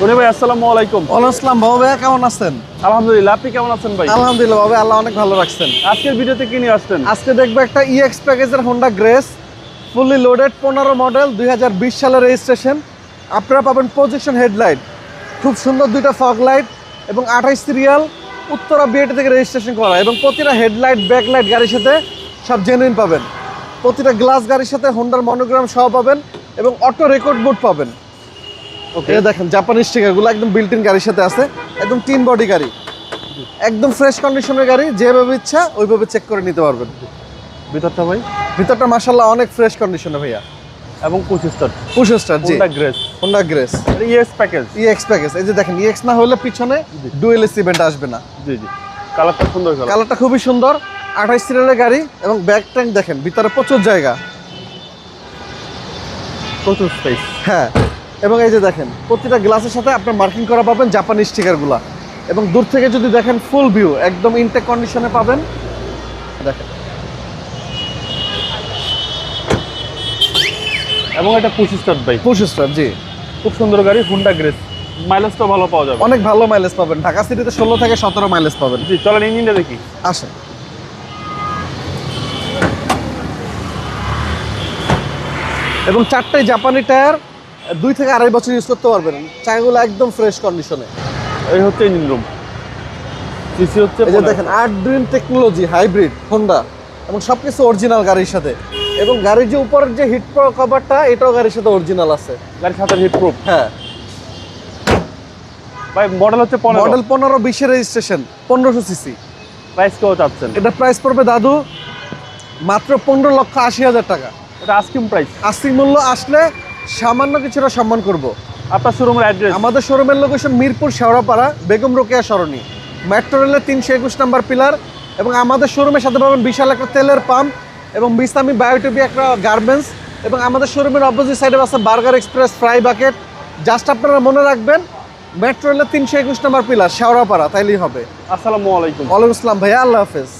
ভাই আসসালামু আলাইকুম। বাবু কেমন আছেন? আলহামদুলিল্লাহ আপনি কেমন আছেন ভাই? আলহামদুলিল্লাহ বাবা আল্লাহ অনেক ভালো রাখছেন। আজকের ভিডিওতে কি নিয়ে আসছেন? আজকে দেখব একটা ইএক্স প্যাকেজের হোন্ডা গ্রেস ফুললি লোডেড পনেরো মডেল দুই হাজার বিশ সালের রেজিস্ট্রেশন আপনারা পাবেন প্রজেকশন হেডলাইট খুব সুন্দর দুইটা ফগ লাইট এবং আঠাইশ সিরিয়াল উত্তরা বিএটি থেকে রেজিস্ট্রেশন করা এবং প্রতিটা হেডলাইট ব্যাকলাইট গাড়ির সাথে সব জেনুইন পাবেন। প্রতিটা গ্লাস গাড়ির সাথে হোন্ডার মনোগ্রাম সহ পাবেন এবং অটো রেকর্ড বোর্ড পাবেন। ওকে দেখেন জাপানি স্টিকারগুলো একদম বিল্ট ইন গাড়ির সাথে আছে একদম তিন বডি গাড়ি। একদম ফ্রেশ কন্ডিশনের গাড়ি যেভাবে ইচ্ছা ওইভাবে চেক করে নিতে পারবেন। ভিতরটা ভাই? ভিতরটা মাসাল্লাহ অনেক ফ্রেশ কন্ডিশনে ভাইয়া। এবং পঁচিশ star push star G. Honda Grace Honda Grace ES package EX package এই যে দেখেন ইএক্স না হলে পিছনে ডুয়েল এসি ইভেন্ট আসবে না। জি জি। কালারটা সুন্দর কালার কালারটা খুবই সুন্দর আঠাইশ সিরিয়ালের গাড়ি এবং ব্যাক ট্যাঙ্ক দেখেন ভিতরে প্রচুর জায়গা। প্রচুর স্পেস হ্যাঁ। এবং এই যে দেখেন প্রতিটা গ্লাসের সাথে আপনার মার্কিং করা পাবেন জাপানি স্টিকারগুলা এবং দূর থেকে যদি দেখেন ফুল ভিউ একদম ইনটেক কন্ডিশনে পাবেন। দেখেন। এবং এটা পঁচিশ স্টার ভাই। Push star G. খুব সুন্দর গাড়ি হুন্ডা গ্রেস মাইলেজটাও ভালো পাওয়া যাবে। অনেক ভালো মাইলেজ পাবেন। ঢাকা সিটিতে ষোলো থেকে সতেরো মাইলেজ পাবেন। জি চলেন ইঞ্জিনটা দেখি। আসেন। এবং চারটাই জাপানি টায়ার দুই থেকে আড়াই বছর ইউজ করতে পারবেন। টায়ারগুলো একদম ফ্রেশ কন্ডিশনে এই হচ্ছে ইঞ্জিন রুম সিসি হচ্ছে এই যে দেখেন art dream technology hybrid Honda এবং সব কিছু অরিজিনাল গাড়ির সাথে। এবং গাড়ির যে উপরের যে হিট কভারটা এটাও গাড়ির সাথে অরিজিনাল আছে। গাড়ির সাথে হিট প্রুফ হ্যাঁ। ভাই মডেল হচ্ছে পনেরো। মডেল পনেরো বিশের রেজিস্ট্রেশন পনেরোশো সিসি প্রাইস কেউ চাচ্ছেন? এটা প্রাইস পড়বে দাদু মাত্র পনেরো লক্ষ আশি হাজার টাকা। এটা আস্কিং প্রাইস আস্তিক মূল্য আসলে সামান্য কিছুটা সম্মান করব। আপনার শোরুমের অ্যাড্রেস আমাদের শোরুমের লোকেশন মিরপুর শেওড়াপাড়া বেগম রোকেয়া সরণি। মেট্রো রেলের তিনশো একুশ নাম্বার পিলার এবং আমাদের শোরুমের সাথে পাবেন বিশাল একটা তেলের পাম্প এবং বিস্তামি বায়োটিপি একটা গার্মেন্টস এবং আমাদের শোরুমের অপোজিট সাইডে আছে burger express fry bucket just আপনারা মনে রাখবেন মেট্রো রেলের তিনশো একুশ নাম্বার পিলার শেওড়াপাড়া তাইলেই হবে। আসসালামু আলাইকুম। ওয়ালাইকুম আসসালাম ভাইয়া আল্লাহ হাফেজ।